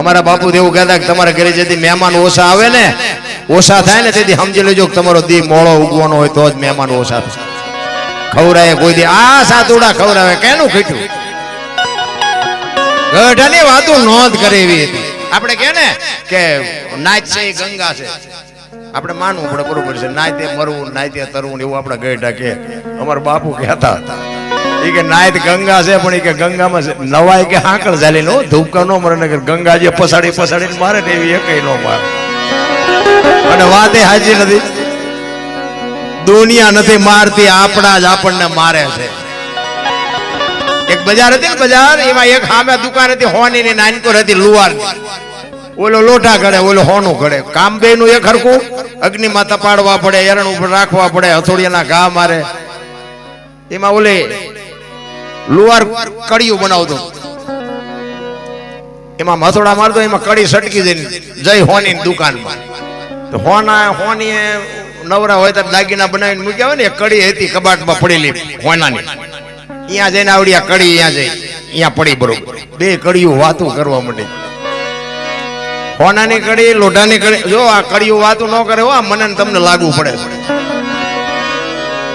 અમારા બાપુ એવું કહેતા કે તમારા ઘરે જેથી મહેમાન ઓછા આવે ને, ઓછા થાય ને તેથી સમજી લેજો કે તમારો દી મોળો ઉગવાનો હોય તો જ મહેમાન ઓછા થાય. ખવડાવે કોઈ દી. આ સાતુડા ખવડાવે. કેનું ખીઠું ગઢની વાતો નોંધ કરી એવી હતી. આપણે કે ને કે નાચ છે ગંગા છે. આપણે માનવું પડે, બરોબર છે. નાયતે મરવું નાયતે તરવું એવું આપણે ગઢા કે અમારા બાપુ કહેતા હતા. એ કે નાયત ગંગા છે, પણ એ કે ગંગામાં છે. નવાય કે હાંકળ ચાલી નો, ધૂપકા નો મરે નગર ગંગા જે પસાડી મારે ને એવી એકઈ નો મારે. અને વાત એ હાજી નથી. દુનિયા નથી મારતી, આપણા જ આપણને મારે છે. એક બજાર હતી ને બજાર, એમાં એક સામે દુકાન હતી હોની ને નાનકોર હતી લુવાર ઓલો લોટા ઘડે, ઓલો હોનું ઘડે. કામ બે નું એક હરખું, અગ્નિમાં તપાડવા પડે, એરણ ઉપર રાખવા પડે હથોડિયાના ઘા મારે. એમાં ઓલે લુવાર કડિયું બનાવતો. એમાં હથોડા મારતો, એમાં કડી સટકી જઈને જય હોની દુકાનમાં. તો હોના હોની નવરા હોય તો દાગીના બનાવીને મૂક્યા હોય ને કડી હતી કબાટમાં પડેલી હોનાની. અહીંયા જઈને આવડી આ કડી અહીંયા જઈ. અહીંયા પડી બરોબર. બે કડીઓ વાતું કરવા માંડી. હોનાની કડી, લોઢાની કડી. જો આ કડીઓ વાતું ન કરે આ મને તમને લાગુ પડે છે.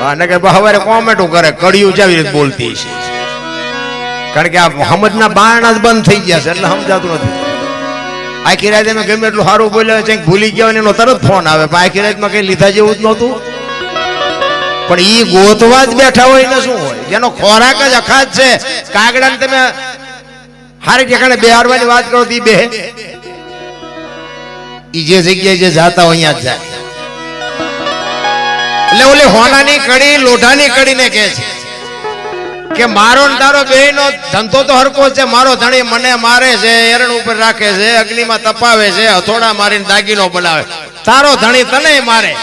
અને કે હવારે કોમેન્ટો કરે, કડીઓ જેવી રીતે બોલતી છે. કારણ કે આ હમદના બારણા જ બંધ થઈ ગયા છે, એટલે સમજાતું નથી. આખી રાત મેં ગમે એટલું સારું બોલ્યો છે ભૂલી ગયા એનો તરત ફોન આવે. પણ આખી રાતમાં કઈ લીધા જેવું જ નહોતું. પણ ઈ ગોતવા જ બેઠા હોય ને શું હોય? જેનો ખોરાક જ અખાત છે. કાગડાને તમે હારી ઠેકાણે બેહારવાની વાત કરો તી બે જે જગ્યાએ જે જાતા હોય અહીંયા જાય. એટલે ઓલી હોનાની કડી, લોઢાની કડીને કહે છે કે મારો તારો બેયનો ધંધો તો હરકો છે, મારો ધણી મને મારે છે, એરણ ઉપર રાખે છે, અગ્નિમાં તપાવે છે, હથોડા મારીને દાગીનો બનાવે. તારો ધણી તને મારે.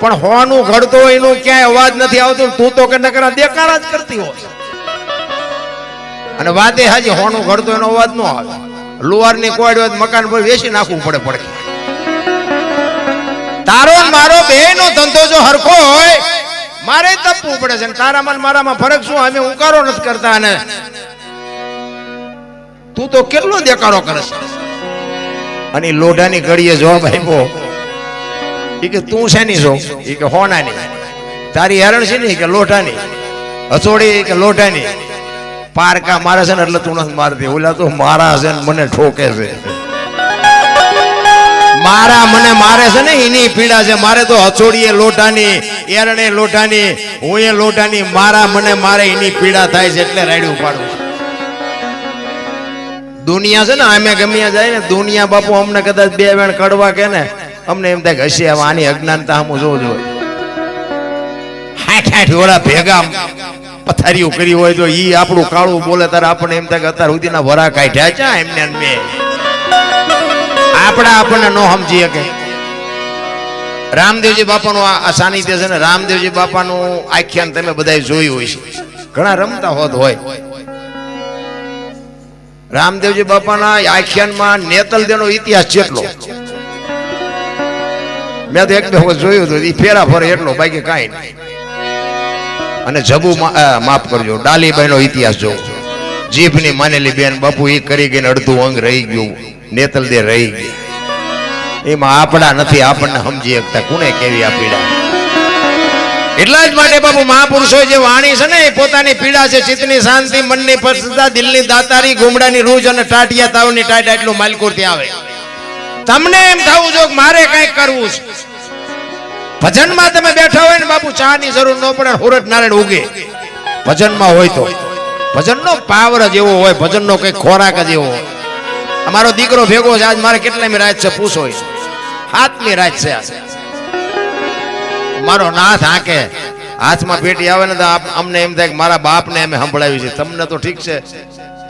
પણ હોનું ઘડતો હોય એનું ક્યાંય અવાજ નથી આવતો, તું તો કે નકરા દેકારા જ કરતી હોય. અને વાત એ હાજી, હોનું ઘડતો એનો અવાજ ન આવે. લુવારની કોડ હોય મકાન પર વેચી નાખવું પડે પડે તારો મારો મારો બેયનો ધંધો જો હરખો હોય મારે તપવું પડે છે તારામાં ને મારામાં ફરક શું? અમે ઉકારો નથી કરતા ને. તું તો કેટલો દેકારો કરશ છે? અને લોઢાની ઘડીએ જવાબ આપ્યો. એ કે તું શેની છો? એ કે હોનાની તારી હેરણ છે ને કે લોઢાની. હથોડી કે લોઢાની. પારકા મારે છે ને એટલે તું નથી મારતી. ઓલા તો મારા છે ને મને ઠોકે છે. મારા મને મારે છે ને, એની પીડા છે. મારે તો હથોડીએ લોટાની એરણે લોટાની હું એ લોટાની મારા મને મારે એની પીડા થાય છે એટલે રાડ્યું પાડું દુનિયા છે ને અમે ગમ્યા જાય ને, દુનિયા બાપુ અમને કદાચ બે વેણ કડવા કે ને, અમને એમ થાય હશે, હવે આની અજ્ઞાનતા હું જોવું જોઈએ. હાઠ હાઠ ઓલા ભેગા પથારીઓ કરી હોય તો ઈ આપણું કાળું બોલે, ત્યારે આપણને એમ થાય કે અત્યાર સુધીના વરા કાઢ્યા છે એમને મેં? આપણા આપણને ન સમજી શકે. રામદેવજી બાપાનું આ સાનિધ્ય છે ને, રામદેવજી બાપાનું આખ્યાન તમે બધા જોયું હોય છે. ઘણા રમતા હોત હોય. રામદેવજી બાપાના આખ્યાનમાં નેતલદેનો ઇતિહાસ જેટલો. મેં તો એક બે વખત જોયું હતું એ ફેરા ફરે એટલો, બાકી કાંઈ નહીં. અને જબુ માફ કરજો, ડાલીબાઈનો ઇતિહાસ જોવો. જીભની માનેલી બેન બાપુ એ કરી ગઈને અડધું અંગ રહી ગયું. નેતલ દે રહી ગઈ. એમાં આપણા નથી, આપણને સમજી શકતા. કોને કેવી આ પીડા? એટલા જ માટે બાપુ મહાપુરુષો જે વાણી છે ને, એ પોતાની પીડા છે, ચિત્તની શાંતિ, મનની પ્રસન્નતા, દિલની દાતારી, ગુમડાની રૂજ અને ટાટિયા તાવની ટાટ એટલું માલકોર ત્યાં આવે. તમને એમ થવું જો મારે કંઈક કરવું છે. ભજનમાં તમે બેઠા હોય ને બાપુ ચા ની જરૂર ન પડે, હુરત નારાયણ ઉગે. ભજનમાં હોય તો. ભજનનો પાવર જ એવો હોય, ભજનનો કઈ ખોરાક જ એવો હોય. અમારો દીકરો ભેગો છે, આજ મારે કેટલામી રાત છે, પૂછો હાથમી રાત છે મારો નાથ હાકે. હાથમાં પેટી આવે ને તો અમને એમ થાય કે મારા બાપને અમે સંભળાવી છે. તમને તો ઠીક છે.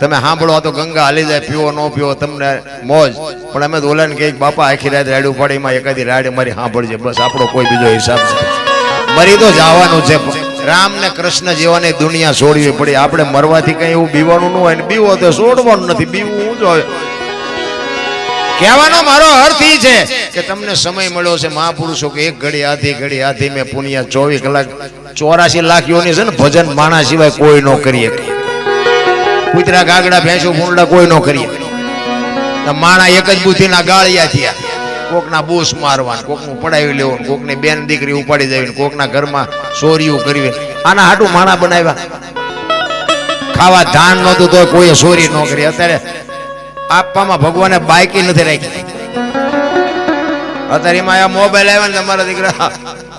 તમે સાંભળો તો ગંગા હાલી જાય, પીવો, ન પીવો, તમને મોજ. પણ અમે તો ઓલાને કહીએ બાપા, આખી રાત રાડ્યું પડે, એમાં એકાદી રાડ મારી સાંભળજે. બસ, આપણો કોઈ બીજો હિસાબ છે. મરી તો જવાનું છે રામ ને કૃષ્ણ જેવાની દુનિયા છોડવી પડી. આપણે મરવાથી કઈ એવું બીવાનું ન હોય ને, બીવો તો છોડવાનું નથી, બીવું જ હોય. કહેવાનો મારો અર્થ એ છે કે તમને સમય મળ્યો છે મહાપુરુષો કે એક ઘડી આધી ઘડી આધી મેં પુનિયા ચોવીસ કલાક ચોરાશી લાખ યોની છે ને ભજન માણા સિવાય કોઈ ન કરીએ. કૂતરા ગાગડા ભેંસો ભૂંડા કોઈ ન કરીએ. માણા એક જ બુદ્ધિના ગાળિયા થયા. કોકના બૂસ મારવા કોકનું પડાવી લેવું કોકની બેન દીકરી ઉપાડી જવી કોકના ઘરમાં ચોરીઓ કરવી. આના હાટું માણા બનાવ્યા. ખાવા ધાન નહોતું તો કોઈ ચોરી ન કરી. અત્યારે આપવામાં ભગવાને બાયકી નથી રાખી. અત્યારે એમાં મોબાઈલ આવ્યા ને તમારા દીકરા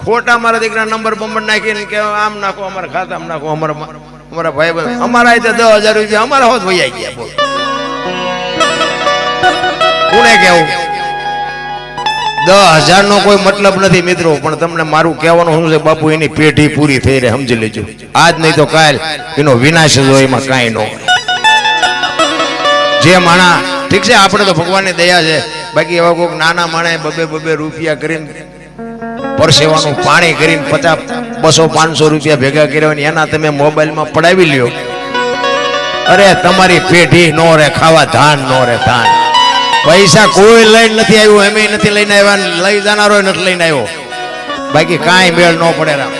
ખોટા મારા દીકરા નંબર બંબર નાખીને કે આમ નાખો, અમારા ખાતામાં નાખો, અમારા અમારા ભાઈ અમારા રીતે દસ હજાર રૂપિયા, અમારા હોત ભાઈ આવી ગયા, બોલ. કોને કેવું દસ હજાર નો કોઈ મતલબ નથી મિત્રો, પણ તમને મારું કહેવાનું શું છે? બાપુ, એની પેઢી પૂરી થઈ રહે, સમજી લેજો. આજ નહીં તો કાલ એનો વિનાશ જો એમાં કાંઈ ન હોય. જે માણા, ઠીક છે, આપણે તો ભગવાનની દયા છે. બાકી એવા કોઈક નાના માણે બબે બબે રૂપિયા કરીને, પરસેવાનું પાણી કરીને પચાસ, બસો, પાંચસો રૂપિયા ભેગા કર્યા હોય એના તમે મોબાઈલમાં પડાવી લ્યો. અરે, તમારી પેઢી નો રે, ખાવા ધાન નો રે, ધાન. પૈસા કોઈ લઈને નથી આવ્યું એમ નથી લઈને આવ્યા, લઈ જનારો નથી લઈને આવ્યો. બાકી કાંઈ મેળ ન પડે રામ.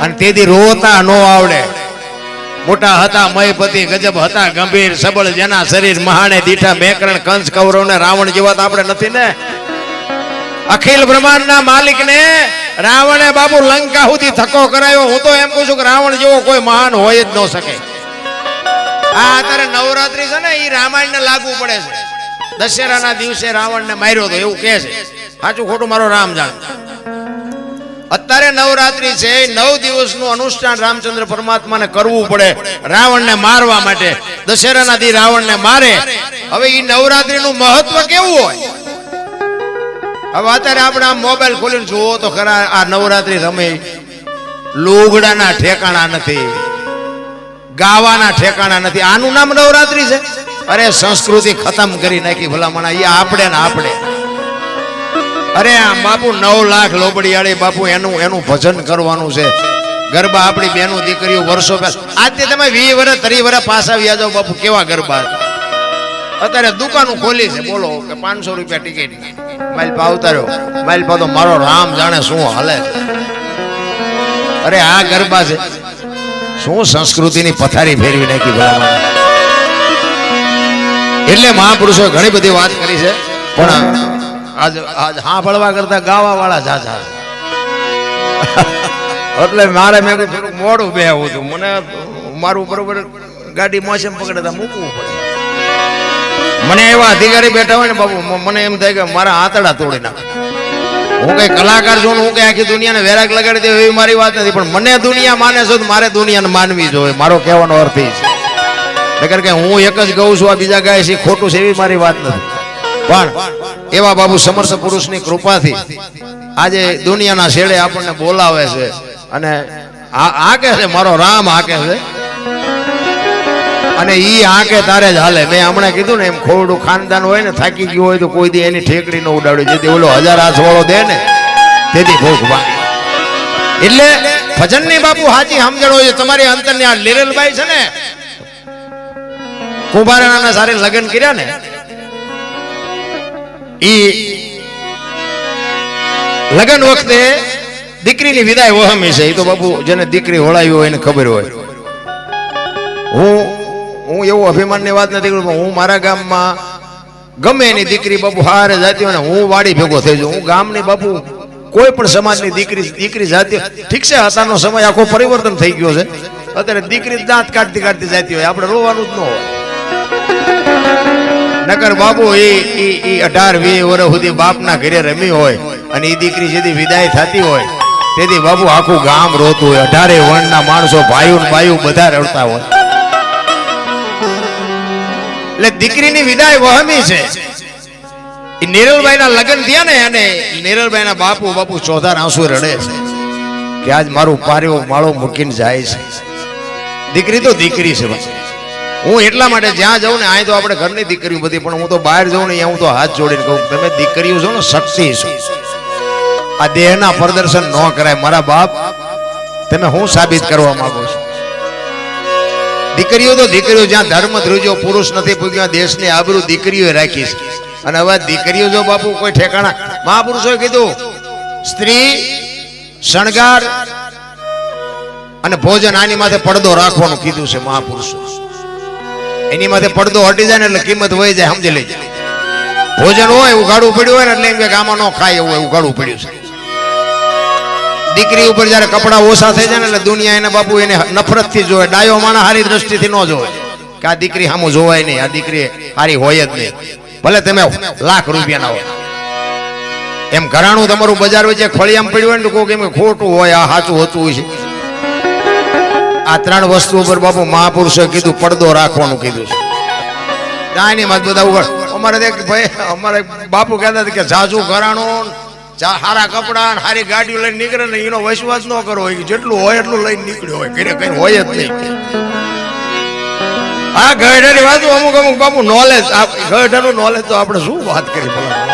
અને તેથી રોતા નો આવડે. મોટા હતા, મયપતિ, ગજબ હતા, ગંભીર, સબળ, જેના શરીર મહાણે દીઠા મેકરણ કંસ કૌરવ ને રાવણ જેવા તો આપણે નથી ને? અખિલ બ્રહ્માંડના માલિકને રાવણે બાબુ લંકા સુધી થકો કરાયો. હું તો એમ કહું છું કે રાવણ જેવો કોઈ મહાન હોય જ ન શકે. આ અત્યારે નવરાત્રી છે ને એ રામાયણને લાગુ પડે છે. દશેરાના દિવસે રાવણને માર્યો તો એવું કહે છે. સાચું ખોટું મારો રામ જાણ. અત્યારે નવરાત્રી છે, નવ દિવસનું અનુષ્ઠાન રામચંદ્ર પરમાત્માને કરવું પડે, રાવણને મારવા માટે, દશેરાના દી રાવણને મારે. હવે એ નવરાત્રીનું મહત્વ કેવું હોય? હવે અત્યારે આપણે આમ મોબાઈલ ખોલીને જુઓ તો ખરા આ નવરાત્રી રમે. લુગડાના ઠેકાણા નથી, ગાવાના ઠેકાણા નથી. આનું નામ નવરાત્રી છે? અરે સંસ્કૃતિ ખતમ કરી નાખી ભલામણા એ આપણે ને આપણે. અરે આ બાપુ નવ લાખ લોબડીયાળી બાપુ, એનું એનું ભજન કરવાનું છે. ગરબા આપણી બેનું દીકરીઓ વર્ષો આજે તમે વી વર્ષ ત્રી વર્ષ પાછા વ્યા જાઓ બાપુ, કેવા ગરબા અત્યારે દુકાનો ખોલી છે, બોલો કે પાંચસો રૂપિયા ટિકિટ. માઇલ પા ઉતાર્યો. માઇલ પા તો મારો રામ જાણે શું હાલે અરે આ ગરબા છે. શું સંસ્કૃતિની પથારી ફેરવી નાખી ભલામણ. એટલે મહાપુરુષોએ ઘણી બધી વાત કરી છે. પણ આજ આજ સાંભળવા કરતા ગાવા વાળા છે. એટલે મારે મેં થોડું મોડું બે આવું હતું. મને મારું બરોબર ગાડી મોસમ પકડે તો મૂકવું પડે. મને એવા અધિકારી બેઠા હોય ને બાબુ મને એમ થાય કે મારા આંતડા તોડી નાખે. હું કઈ કલાકાર છું હું કઈ આખી દુનિયાને વેરાક લગાડી દે એવી મારી વાત નથી, પણ મને દુનિયા માને છે મારે દુનિયાને માનવી જોઈએ. મારો કહેવાનો અર્થ એ છે. નગર કે હું એક જ ગઉં છું, આ બીજા ગાય છે ખોટું છે એવી મારી વાત નથી. પણ એવા બાબુ સમર્થ પુરુષની કૃપાથી આજે દુનિયાના છેડે આપણને બોલાવે છે અને આ કે છે? મારો રામ હાકે છે? અને ઈ આંકે તારે જ હાલે. મેં હમણાં કીધું ને એમ ખોરડું ખાનદાન હોય ને થાકી ગયું હોય તો કોઈ દી એની ઠેકડી ન ઉડાડ્યું જેથી ઓલો હજાર હાથ વાળો દે ને, તેથી ભૂખ ભાંગે. એટલે ભજનની બાપુ હાજી સમજણો છે. તમારી અંતરની આ લીરેલભાઈ છે ને કુંભારાના સારે લગ્ન કર્યા ને ઈ લગન વખતે દીકરીની વિદાય વહમી છે. એ તો બાપુ જેને દીકરી હોળાવી હોય એને ખબર હોય. હું હું એવું અભિમાનની વાત નથી કરું, પણ હું મારા ગામમાં ગમે એની દીકરી બાપુ હારે જાતી હોય ને હું વાડી ભેગો થઈ જાઉં. હું ગામની બાપુ કોઈ પણ સમાજની દીકરી દીકરી જાતી. ઠીક છે અત્યારનો સમય આખો પરિવર્તન થઈ ગયો છે. અત્યારે દીકરી દાંત કાઢતી કાઢતી જાતી હોય. આપણે રોવાનું જ ન હોય. નકર બાબુ એ એ અઢાર વીસ વર્ષ સુધી બાપના ઘરે રમી હોય અને એ દીકરી જેથી વિદાય થતી હોય, તેથી બાબુ આખું ગામ રોતું હોય. અઢારે વર્ણના માણસો ભાઈઓ ભાઈઓ બધા રડતા હોય. એટલે દીકરીની વિદાય વહમી છે. એ નિરલભાઈના લગ્ન થયા ને અને નિરલભાઈના બાપુ બાપુ ચોધાર આંસુ રડે છે કે આજ મારું પાર્યો માળો મૂકીને જાય છે. દીકરી તો દીકરી છે. બસ હું એટલા માટે જ્યાં જાઉં ને અહીં તો આપણે ઘરની દીકરીઓ બધી, પણ હું તો બહાર જાઉં ને હું તો હાથ જોડીને કહું તમે દીકરીઓ છો ને, શક્તિ છો. આ દેહના પ્રદર્શન ન કરાય. મારા બાપ, તમે હું સાબિત કરવા માંગો છો? દીકરીઓ તો દીકરીઓ, જ્યાં ધર્મ ધ્રુજો પુરુષ નથી પૂજ્યા દેશની આબરૂ દીકરીઓ રાખી છે. અને હવે દીકરીઓ જો બાપુ કોઈ ઠેકાણા મહાપુરુષોએ કીધું, સ્ત્રી, શણગાર અને ભોજન આની માથે પડદો રાખવાનું કીધું છે મહાપુરુષો. એની માથે પડદો હટી જાય ને એટલે કિંમત વહી જાય, સમજી લેજે. ભોજન હોય, ઉઘાડવું પડ્યું હોય ને એટલે એમ કે આમાં ન ખાય એવું હોય ઉઘાડું પડ્યું છે. દીકરી ઉપર જયારે કપડા ઓછા થઈ જાય ને એટલે દુનિયા એને બાપુ એને નફરતથી જોવે, ડાયો માણા હારી દ્રષ્ટિથી ન જોવે. કે આ દીકરી સામું જોવાય નહીં, આ દીકરી હારી હોય જ નહીં. ભલે તમે લાખ રૂપિયાના હોય. એમ ઘરાણું તમારું બજાર વચ્ચે ખોળિયામ પડ્યું હોય ને કોઈ એમ ખોટું હોય, આ સાચું, હોતું હોય છે. આ ત્રણ વસ્તુ ઉપર બાપુ મહાપુરુષે કીધું, પડદો રાખવાનું કીધું છે. કાંઈ મત બધા ઉગડ. અમારે એક ભાઈ, અમારે બાપુ કહેતા હતા કે જાજુ ઘરાણું સારા કપડા હારી ગાડીઓ લઈને નીકળે ને એનો વિશ્વાસ ન કરવો. હોય કે જેટલું હોય એટલું લઈને નીકળ્યો હોય. ઘરે કઈ હોય જ નહીં. આ ગઢેરી વાતો અમુક અમુક બાપુ નોલેજ ગઢાનું નોલેજ તો આપણે શું વાત કરી ભલા?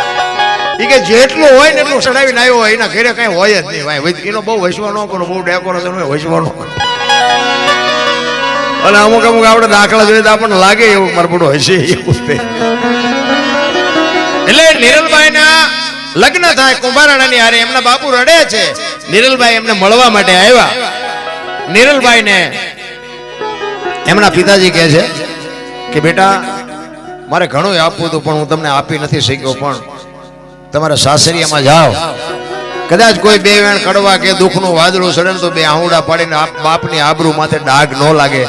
ઈ કે જેટલું હોય ને એટલું ચડાવીને આવ્યો હોય, એના ઘરે કઈ હોય જ નહીં. ભાઈ, એનો બહુ વૈશ્વા ન કરો, બહુ ડેકોરેશન હોય વૈશ્વા ન કરો. અને અમુક અમુક આપણે દાખલા જોઈએ તો આપણને લાગે એવું મારું હશે એ તે. એટલે નિરલભાઈ ના લગ્ન થાય કુંભારાણાની હારે એમના બાપુ રડે છે. નિરલભાઈ એમને મળવા માટે આવ્યા. નિરલભાઈ ને એમના પિતાજી કહે છે કે બેટા મારે ઘણું આપવું હતું પણ હું તમને આપી નથી શક્યો પણ તમારા સાસરિયામાં જાઓ. કદાચ કોઈ બે વેણ કડવા કે દુઃખનું વાદળું સડે તો બે આહુડા પાડીને બાપની આબરૂ માથે ડાઘ ન લાગે.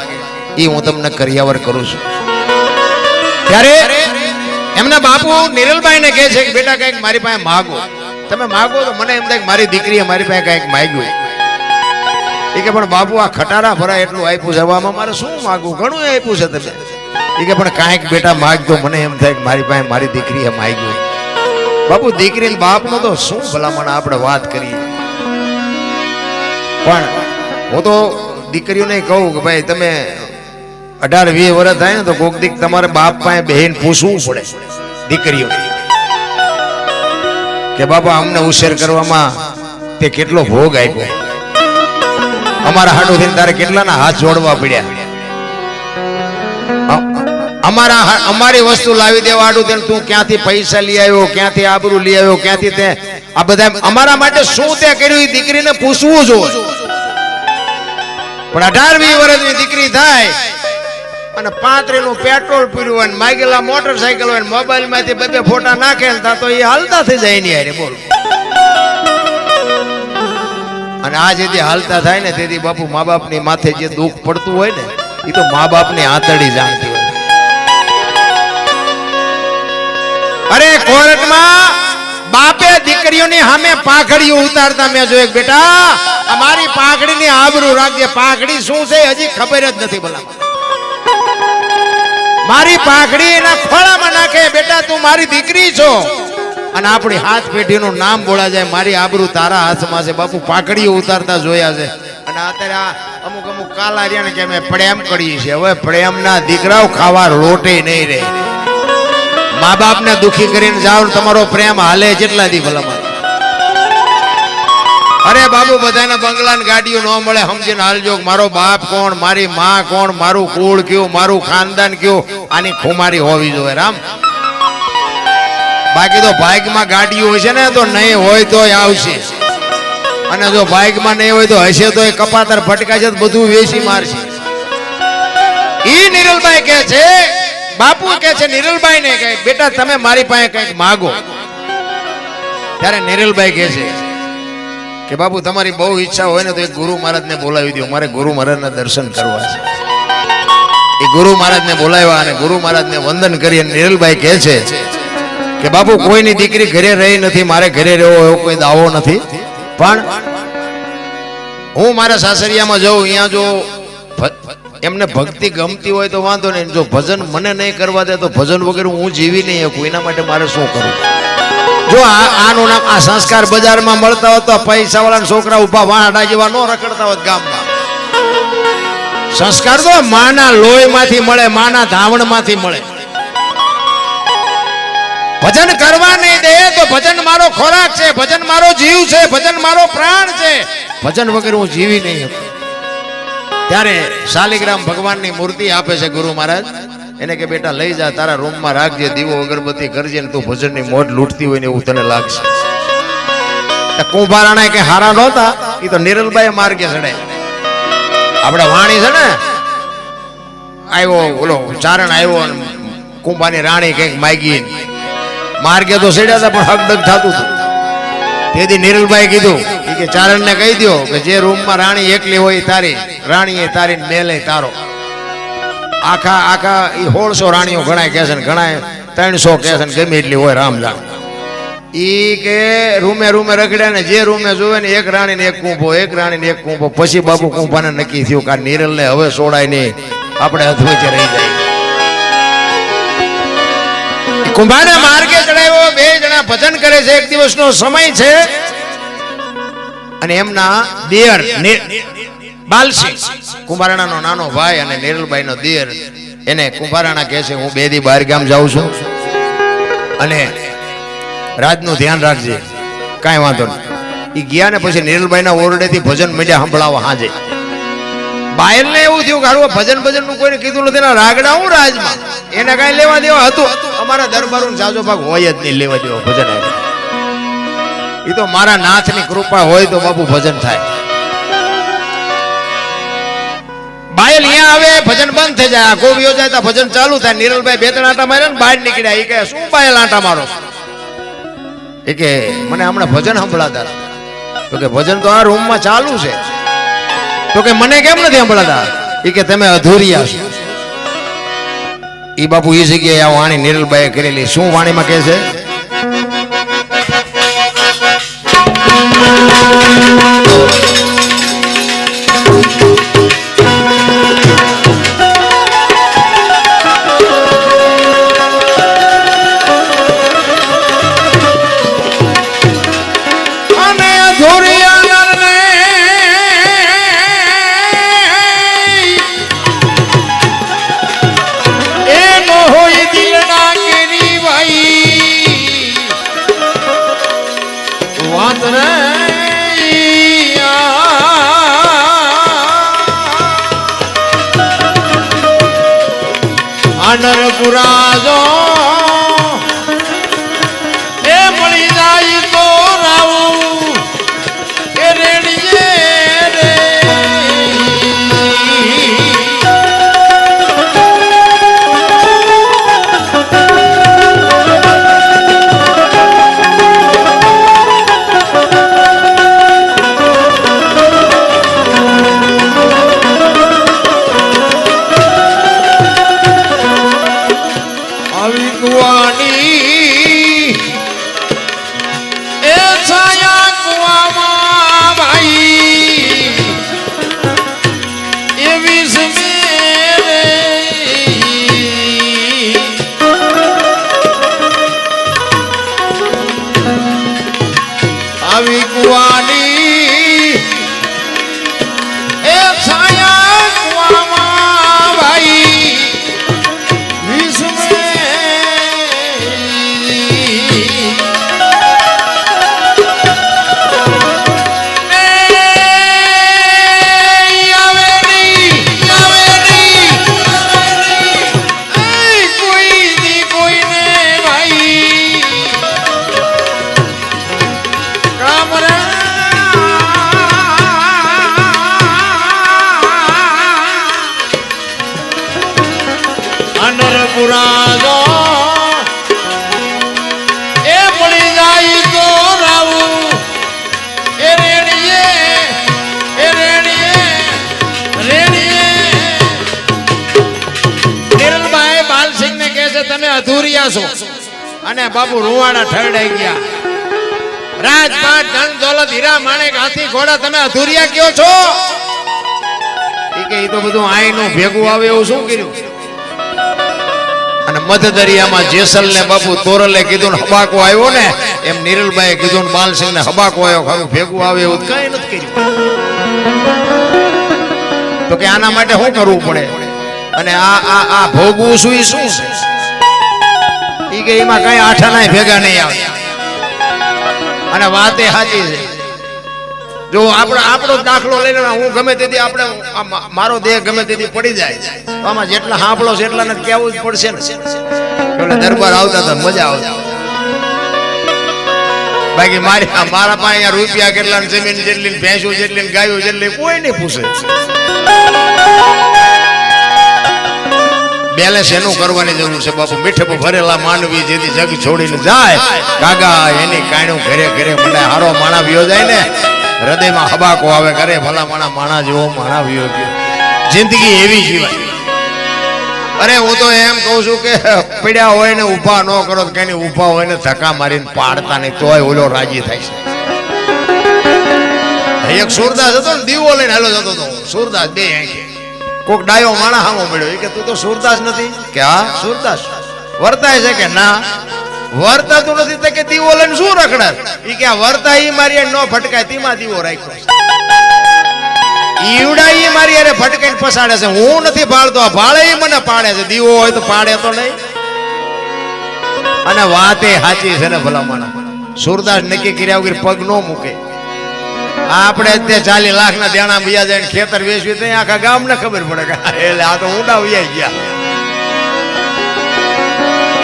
એ હું તમને કરિયાવર કરું છું. ત્યારે એમના બાપુ નિરલભાઈ ને કહે છે કે, બેટા, કંઈક મારી પાસે માગો. તમે માગો તો મને એમ થાય કે મારી દીકરીએ મારી પાસે કંઈક માગ્યું. એ કે, પણ બાપુ, આ ખટારા ભરાય એટલું આપ્યું છે. હવામાં મારે શું માગવું? ઘણું આપ્યું છે તમે એ કે, પણ કાંઈક બેટા માગતો મને એમ થાય કે મારી પાસે મારી દીકરીએ માગ્યું. બાપુ દીકરી બાપનો તો શું ભલામણ આપણે વાત કરીએ? પણ હું તો દીકરીઓને કહું કે, ભાઈ, તમે અઢાર, વીસ વર્ષ થાય ને તો કોક દીક તમારે બાપ પાસે બહેન પૂછવું પડે દીકરીઓ. કે બાપા, અમને ઉછેર કરવામાં તે કેટલો ભોગ આપ્યો? અમારા હાડો થઈને તારે કેટલાના હાથ જોડવા પડ્યા? અમારા અમારી વસ્તુ લાવી દેવા હાડું તેને તું ક્યાંથી પૈસા લઈ આવ્યો, ક્યાંથી આબરૂ લઈ આવ્યો, ક્યાંથી તે, આ બધા અમારા માટે શું તે કર્યું? એ દીકરીને પૂછવું જોઈએ પણ અઢાર, વીસ વર્ષની દીકરી થાય અને પાંત્રીનું પેટ્રોલ પીર્યું હોય માગેલા મોટરસાયકલ હોય મોબાઈલમાંથી બે બે ફોટા નાખેલ ને તો એ હાલતા થઈ જાય એની હારે, બોલ. અને આ જેથી હાલતા થાય ને તેથી બાપુ મા બાપની માથે જે દુઃખ પડતું હોય ને એ તો મા બાપની આંતડી જાણતી હોય. અરે કોર્ટમાં બાપે દીકરીઓની સામે પાઘડીઓ ઉતારતા મેં જોયે બેટા અમારી પાઘડીની આબરૂ રાખજે પાઘડી શું છે હજી ખબર જ નથી ભલા. મારી પાઘડી એના ખોળામાં નાખે. બેટા, તું મારી દીકરી છો. અને આપણી હાથ પેઢીનું નામ બોલા જાય મારી આબરૂ તારા હાથમાં છે. બાપુ, પાઘડીઓ ઉતારતા જોયા છે. અને અત્યારે આ અમુક અમુક કાલારિયાને કે અમે પ્રેમ કરીએ છીએ. હવે પ્રેમના દીકરાઓ ખાવા લોટે નહીં રહે. મા બાપને દુખી કરીને જાઓ તમારો પ્રેમ હાલે. જેટલા દી ભલામાં અરે બાબુ, બધાને બંગલા ને ગાડીઓ ન મળે, સમજીને હાલજો મારો બાપ કોણ, મારી માં કોણ, મારું કુળ કયું, મારું ખાનદાન કયું, આની ખુમારી હોવી જોઈએ, રામ. બાકી તો ભાગમાં ગાડીઓ હશે ને, તો નહીં હોય તો આવશે. અને જો ભાગમાં નહીં હોય તો હશે તો એ કપાતર ફટકાશે તો બધું વેચી મારશે. ઈ નિરલભાઈ કે છે, બાપુ કે છે નિરલભાઈ ને કે બેટા, તમે મારી પાસે કંઈક માગો. ત્યારે નિરલભાઈ કે છે કે બાપુ, તમારી બહુ ઈચ્છા હોય ને તો એ ગુરુ મહારાજને બોલાવી દો. મારે ગુરુ મહારાજના દર્શન કરવા છે. એ ગુરુ મહારાજને બોલાવ્યા અને ગુરુ મહારાજને વંદન કરી અને નિરલભાઈ કહે છે કે બાપુ, કોઈની દીકરી ઘરે રહી નથી, મારે ઘરે રહેવો એવો કોઈ દાવો નથી. પણ હું મારા સાસરિયામાં જાઉં, અહીંયા જો એમને ભક્તિ ગમતી હોય તો વાંધો નહીં. જો ભજન મને નહીં કરવા દે તો ભજન વગર હું જીવી નહીં શકું. એના માટે મારે શું કરવું? જો આનું નામ આ સંસ્કાર બજારમાં મળતા હોત તો પૈસા વાળા છોકરા ઊભા વાંડા જેવા ન રખડતા હોત ગામમાં. સંસ્કાર તો માના લોહીમાંથી મળે, માના ધાવણમાંથી મળે. ભજન કરવા નહીં દે તો ભજન મારો ખોરાક છે, ભજન મારો જીવ છે, ભજન મારો પ્રાણ છે. ભજન વગર હું જીવી નહીં શકું. ત્યારે શાલિગ્રામ ભગવાનની મૂર્તિ આપે છે ગુરુ મહારાજ. એને કે, બેટા, લઈ જા, તારા રૂમમાં રાખજે, દીવો અગરબત્તી કરજે ને તું ભજનની મોજ લૂંટતી હોય ને એવું તને લાગશે. કુંભારાણા કે, હારા નહોતા એ તો નિરલભાઈ માર્ગે ચડે. આપણે વાણી છે ને, આવ્યો, ઓલો ચારણ આવ્યો કુંભાની રાણી કંઈક માગી. માર્ગે તો ચડ્યા હતા, પણ હકડક થતું હતું. તેથી નિરલભાઈ કીધું કે, ચારણને કહી દો કે, જે રૂમમાં રાણી એકલી હોય તારી રાણી એ તારી ને મેલે તારો. આખા આખા એ સોળસો રાણીઓ ઘણા કહે છે ઘણા ત્રણસો કહે છે ગમે એટલી હોય રામ જાણ ઈ કે રૂમે રૂમે રખડ્યા ને જે રૂમે જોવે ને એક રાણી ને એક કૂંભો, એક રાણી ને એક કૂંભો. પછી બાબુ કૂંભાને નક્કી થયું કે નિરલ ને હવે સોડાય નહીં. આપણે અધવચે રહી જાય. કુંભાને માર્ગે ચડાવ્યો, બે જણા ભજન કરે છે, એક દિવસનો સમય છે. અને એમના દેર બાલસિંહ, કુંભારાણાનો નાનો ભાઈ અને નિરલભાઈ નો દેર એને કુંભારાણા કહે છે, હું બે દી બહાર ગામ જાઉં છું. અને રાજનું ધ્યાન રાખજે, કાંઈ વાંધો નહીં. એ ગયા ને પછી નિરલભાઈના ઓરડેથી ભજન મજા સંભળાવવા હાજે. બાયલને એવું થયું કે હારું ભજન ભજનનું કોઈને કીધું નથી રાગડા હું રાજમાં? એને કાંઈ લેવા દેવા હતું? અમારા દરબારો જાજો ભાગ હોય જ નહીં, લેવા દેવા ભજન એ તો મારા નાથની કૃપા હોય તો બાપુ ભજન થાય. બાયલ અહીંયા આવે, ભજન બંધ થઈ જાય. આખો વિયો તો ભજન ચાલુ થાય. નિરલભાઈ બે ત્રણ આંટા માર્યા ને બહાર નીકળ્યા. એ કહે, શું બાયલ આંટા મારો? એ કે મને હમણાં ભજન સંભળાતા. તો કે, ભજન તો આ રૂમમાં ચાલુ છે. તો કે, મને કેમ નથી સંભળાતા? એ કે તમે અધૂરિયા છો. એ બાપુ એ જગ્યાએ આ વાણી નિરલભાઈ કરેલી. શું વાણીમાં કહે છે? અને આવી કુવાની અધૂરિયા છો. અને બાપુ રૂવાડા ઠરડાઈ ગયા. રાજપાટ ધન દોલત હીરા, માણેક, હાથી, ઘોડા, તમે અધૂરિયા કયો છો? કે એ તો બધું આઈનું ભેગું આવે એવું શું કર્યું? અને મધ દરિયામાં જેસલ ને બાપુ તોરલે કીધું ને હબાકો આવ્યો ને, એમ નિરલભાઈ કીધું બાલસિંહ ને હબાકો આવ્યો ખાલી ભેગું આવે એવું કઈ નથી કર્યું. તો કે આના માટે શું કરવું પડે? અને આ આ આ ભોગવું શું શું છે? કે એમાં કઈ આઠાના ભેગા નહીં આવે. અને વાત એ સાચી છે. જો આપણે આપણો દાખલો લઈને હું ગમે તેથી આપણે મારો દેહ ગમે તેથી પડી જાય. તો આમાં જેટલા હાંફળો છે એટલા ને કહેવું જ પડશે ને. દરબાર આવતા હતા, મજા આવતી. બાકી મારી મારા પાસે અહીંયા રૂપિયા કેટલા જમીન જેટલી ભેંસો જેટલી ગાયો જેટલી કોઈ નહીં પૂછે. બેલેન્સ એનું કરવાની જરૂર છે બાપુ. મીઠે ભરેલા માનવી જેથી જગ છોડીને જાય. કાગા એની કાણું ઘરે ઘરે મને હારો માણા વિયો જાય ને, હૃદયમાં હબાકો આવે કરે ભલા માણા માણા જેવો માણા વિયો ગયો. જિંદગી એવી જીવાય. અરે હું તો એમ કહું છું કે પીડ્યા હોય ને ઊભા ન કરો કઈ ઊભા હોય ને ધક્કા મારીને પાડતા નહીં, તોય ઓલો રાજી થાય છે. એક સુરદાસ હતો ને, દીવો લઈને હાલો જતો હતો. સુરદાસ બે આંખે. કોક ડાયો માણા હામો મળ્યો. એ કે, તું તો સુરદાસ નથી. કે, હા, સુરદાસ. વર્તાય છે કે ના? વર્તાતું નથી તો કે દીવો લઈને શું રખડાય? એ કે, આ વર્તા ઈ મારી ન ફટકાય, તેમાં દીવો રાખ્યો ઈવડા ઈ મારી અરે ફટકાઈને પસાડે છે. હું નથી ભાળતો. આ ભાળે ઈ મને પાડે છે. દીવો હોય તો પાડે તો નહીં. અને વાત એ સાચી છે ને ભલા માણા સુરદાસ નક્કી કર્યા વગર પગ ન મૂકે. આપણે અત્યારે ચાલી લાખ ના દેણા બીજા જાય ખેતર વેચવી તો આખા ગામ ને ખબર પડે કે એટલે આ તો ઊંડા વ્યાઈ ગયા.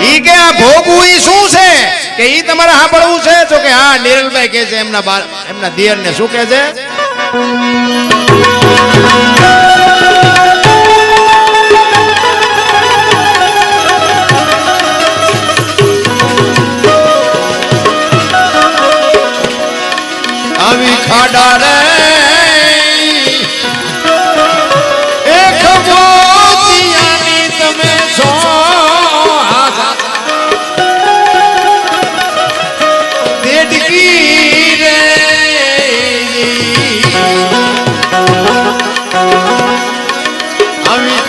ઈ કે આ ભોગવું ઈ શું છે? કે ઈ તમારે સાંભળવું છે? તો કે હા, નિરલભાઈ કે છે, એમના એમના દિયર ને શું કે છે?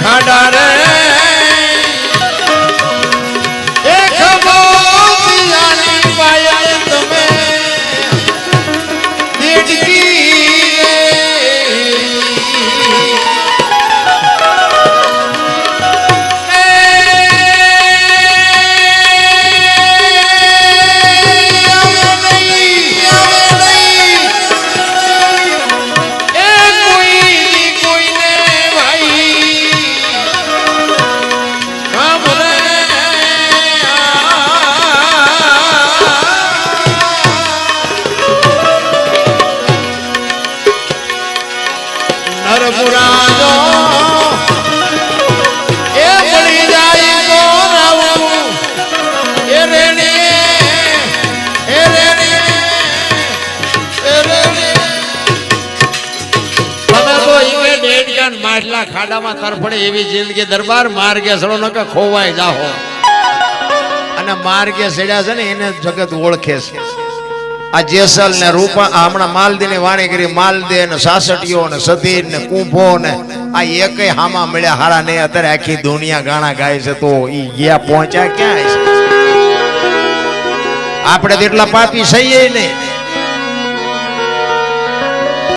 આવી માછલા ખાડામાં તરફડે એવી જિંદગી દરબાર માર્ગે સડો ખોવાઈ જાહો. અને માર્ગે ચડ્યા છે ને એને જગત ઓળખે છે. આ જેસલ ને રૂપા હમણાં માલદી ની વાણી કરી માલદે ને સાસટીઓ ને સધીર ને કુંભો ને આ એક હામા મળ્યા હારા નહીં. અત્યારે આખી દુનિયા ગાણા ગાય છે તો ઈ ગયા પહોંચ્યા ક્યાં આપણે તો પાપી સહીએ નહીં.